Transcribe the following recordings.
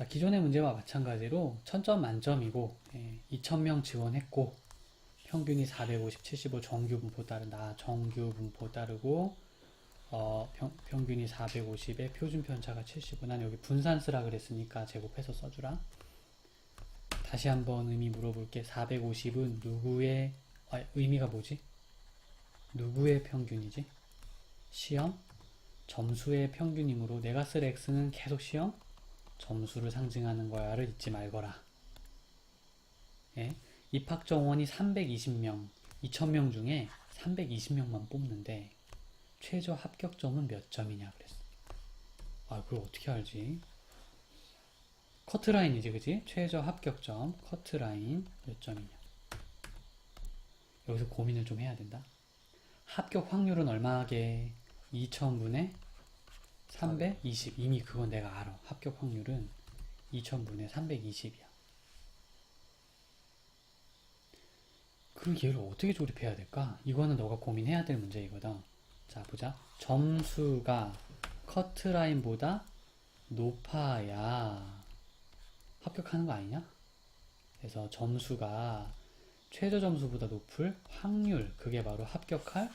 자, 기존의 문제와 마찬가지로 1000점 만점이고, 예, 2000명 지원했고, 평균이 450, 75 정규 분포 따른다. 정규 분포 따르고, 어, 평, 평균이 450에 표준 편차가 75. 난 여기 분산 쓰라 그랬으니까 제곱해서 써주라. 다시 한번 의미 물어볼게. 450은 누구의, 아, 의미가 뭐지? 누구의 평균이지? 시험? 점수의 평균이므로 내가 쓸 x는 계속 시험? 점수를 상징하는 거야를 잊지 말거라. 예? 입학 정원이 320명, 2000명 중에 320명만 뽑는데 최저 합격점은 몇 점이냐 그랬어. 아, 그걸 어떻게 알지? 커트라인이지, 그지? 최저 합격점, 커트라인 몇 점이냐. 여기서 고민을 좀 해야 된다. 합격 확률은 얼마게? 2000분의 320. 이미 그건 내가 알아. 합격 확률은 2000분의 320이야. 그 얘를 어떻게 조립해야 될까? 이거는 너가 고민해야 될 문제이거든. 자, 보자. 점수가 커트라인보다 높아야 합격하는 거 아니냐? 그래서 점수가 최저 점수보다 높을 확률, 그게 바로 합격할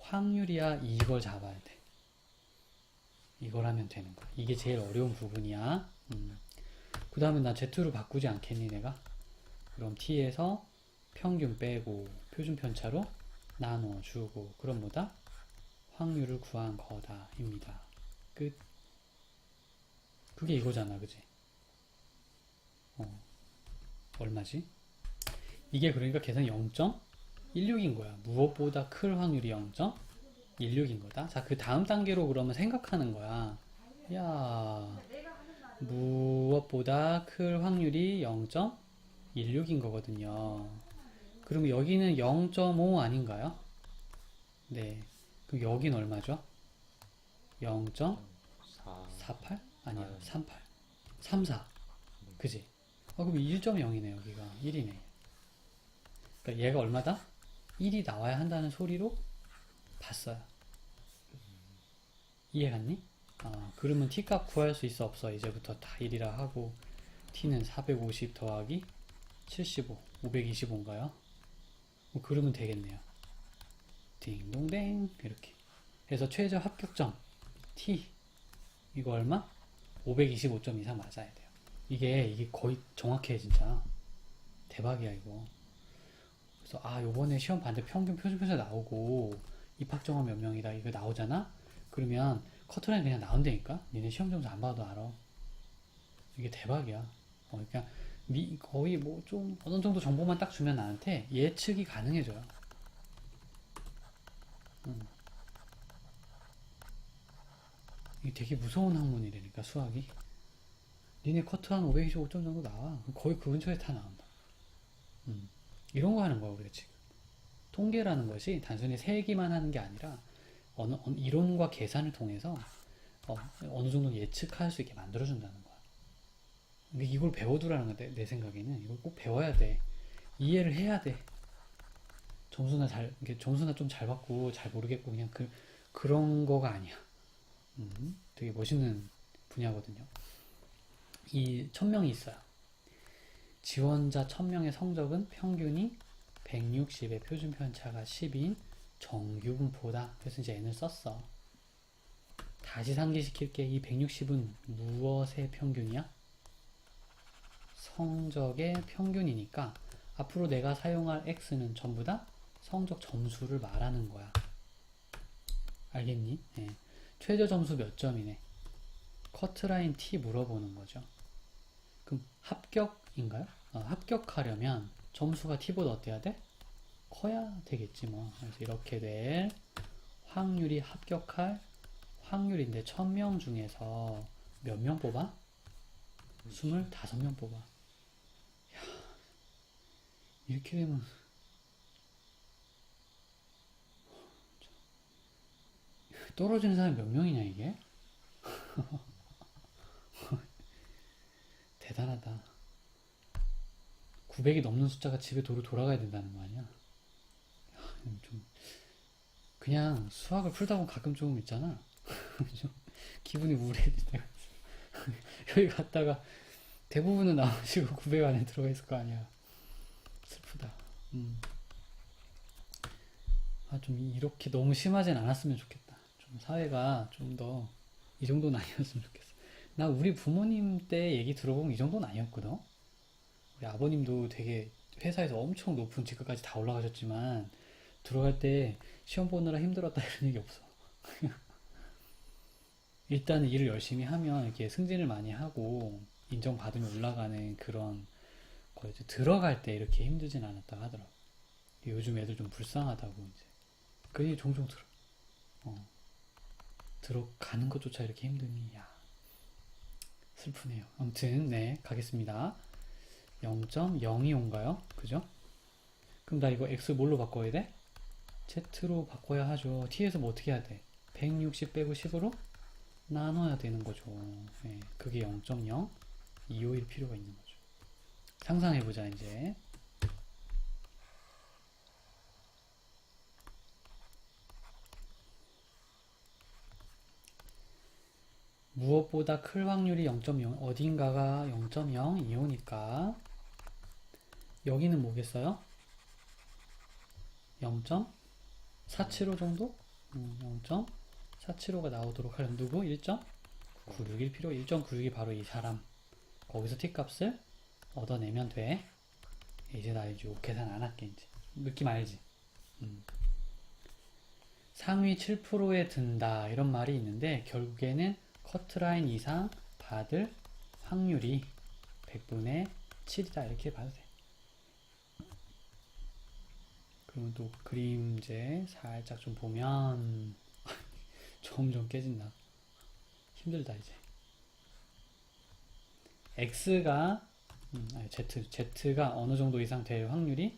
확률이야. 이걸 잡아야 돼. 이걸 하면 되는 거야. 이게 제일 어려운 부분이야. 음. 그 다음에 나 Z로 바꾸지 않겠니, 내가? 그럼 T에서 평균 빼고 표준 편차로 나눠주고 그럼 뭐다? 확률을 구한 거다 입니다. 끝. 그게 이거잖아, 그지? 어. 얼마지? 이게 그러니까 계산 0.16인 거야. 무엇보다 클 확률이 0.16인 거다. 자, 그 다음 단계로 그러면 생각하는 거야. 야, 무엇보다 클 확률이 0.16인 거거든요. 그럼 여기는 0.5 아닌가요? 네. 그럼 여긴 얼마죠? 0.48? 4 아니야, 아유. 38. 34. 그지? 아, 그럼 1.0이네, 여기가. 1이네. 그러니까 얘가 얼마다? 1이 나와야 한다는 소리로 봤어요. 이해 갔니? 아, 그러면 t값 구할 수 있어, 없어? 이제부터 다 1이라 하고, t는 450 더하기 75, 525인가요? 뭐 그러면 되겠네요. 딩동댕 이렇게 해서 최저 합격점 T 이거 얼마? 525점 이상 맞아야 돼요. 이게 이게 거의 정확해 진짜 대박이야 이거. 그래서 아 요번에 시험 봤는데 평균 표준편차 나오고 입학 정원 몇 명이다 이거 나오잖아. 그러면 커트라인 그냥 나온다니까. 니네 시험 점수 안 봐도 알아. 이게 대박이야. 어, 그냥 미, 거의 뭐 좀 어느 정도 정보만 딱 주면 나한테 예측이 가능해져요. 음. 이게 되게 무서운 학문이라니까 수학이. 니네 커트 한 525점 정도 나와. 거의 그 근처에 다 나온다. 음. 이런 거 하는 거야 우리가 지금. 통계라는 것이 단순히 세기만 하는 게 아니라 어느, 이론과 계산을 통해서 어, 어느 정도 예측할 수 있게 만들어준다는 거야. 근데 이걸 배워두라는 건데 내 생각에는 이걸 꼭 배워야 돼. 이해를 해야 돼. 점수나 잘 점수나 좀 잘 받고 잘 모르겠고 그냥 그 그런 거가 아니야. 음, 되게 멋있는 분야거든요. 이 천명이 있어요. 지원자 천명의 성적은 평균이 160의 표준 편차가 10인 정규 분포다. 그래서 이제 n을 썼어. 다시 상기시킬게. 이 160은 무엇의 평균이야? 성적의 평균이니까 앞으로 내가 사용할 x는 전부 다 성적 점수를 말하는 거야. 알겠니? 예. 최저 점수 몇 점이네. 커트라인 T 물어보는 거죠. 그럼 합격인가요? 어, 합격하려면 점수가 T보다 어때야 돼? 커야 되겠지 뭐. 그래서 이렇게 될 확률이 합격할 확률인데 1000명 중에서 몇 명 뽑아? 25명 뽑아. 야, 이렇게 되면 떨어지는 사람이 몇 명이냐 이게? 대단하다. 900이 넘는 숫자가 집에 도로 돌아가야 된다는 거 아니야? 야, 좀 그냥 수학을 풀다 보면 가끔 좀 있잖아. 좀 기분이 우울해질 때가 있어. 여기 갔다가 대부분은 나오시고 900 안에 들어가 있을 거 아니야. 슬프다. 음. 아, 좀 이렇게 너무 심하진 않았으면 좋겠다. 좀 사회가 좀 더 이 정도는 아니었으면 좋겠어. 나 우리 부모님 때 얘기 들어보면 이 정도는 아니었거든. 우리 아버님도 되게 회사에서 엄청 높은 직급까지 다 올라가셨지만 들어갈 때 시험 보느라 힘들었다 이런 얘기 없어. 일단 일을 열심히 하면 이렇게 승진을 많이 하고 인정받으면 올라가는 그런 거였지. 들어갈 때 이렇게 힘들진 않았다 하더라고. 요즘 애들 좀 불쌍하다고 이제. 그 얘기 종종 들어. 어. 들어가는 것조차 이렇게 힘드니, 야. 슬프네요. 아무튼, 네, 가겠습니다. 0.02인가요? 그죠? 그럼 나 이거 x 뭘로 바꿔야 돼? Z로 바꿔야 하죠. t에서 뭐 어떻게 해야 돼? 160 빼고 10으로 나눠야 되는 거죠. 네, 그게 0.0 251 필요가 있는 거죠. 상상해보자, 이제. 무엇보다 클 확률이 0.0, 어딘가가 0.02오니까 여기는 뭐겠어요? 0.475 정도? 음, 0.475가 나오도록 하려면 누구? 1.961 필요 1.96이 바로 이 사람 거기서 t 값을 얻어내면 돼 이제 나 이제 계산 안 할게 이제 느낌 알지? 음. 상위 7%에 든다 이런 말이 있는데 결국에는 커트라인 이상 받을 확률이 100분의 7이다 이렇게 봐도 돼 그러면 또 그림 이제 살짝 좀 보면 점점 깨진다. 힘들다 이제. x가 음, 아니, z z가 어느 정도 이상 될 확률이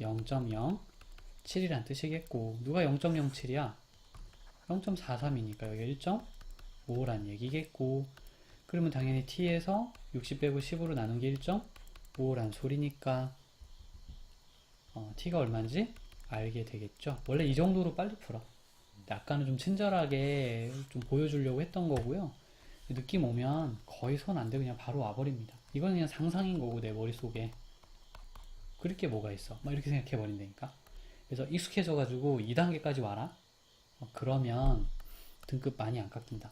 0.07이란 뜻이겠고 누가 0.07이야? 0.43이니까 여기 1.5란 얘기겠고 그러면 당연히 t에서 60 빼고 10으로 나눈 게 1.5란 소리니까 어, t가 얼마인지 알게 되겠죠. 원래 이 정도로 빨리 풀어. 아까는 좀 친절하게 좀 보여주려고 했던 거고요. 느낌 오면 거의 손 안 대고 그냥 바로 와버립니다. 이건 그냥 상상인 거고 내 머릿속에. 그럴 게 뭐가 있어. 막 이렇게 생각해 버린다니까. 그래서 익숙해져 가지고 2단계까지 와라. 어, 그러면 등급 많이 안 깎인다.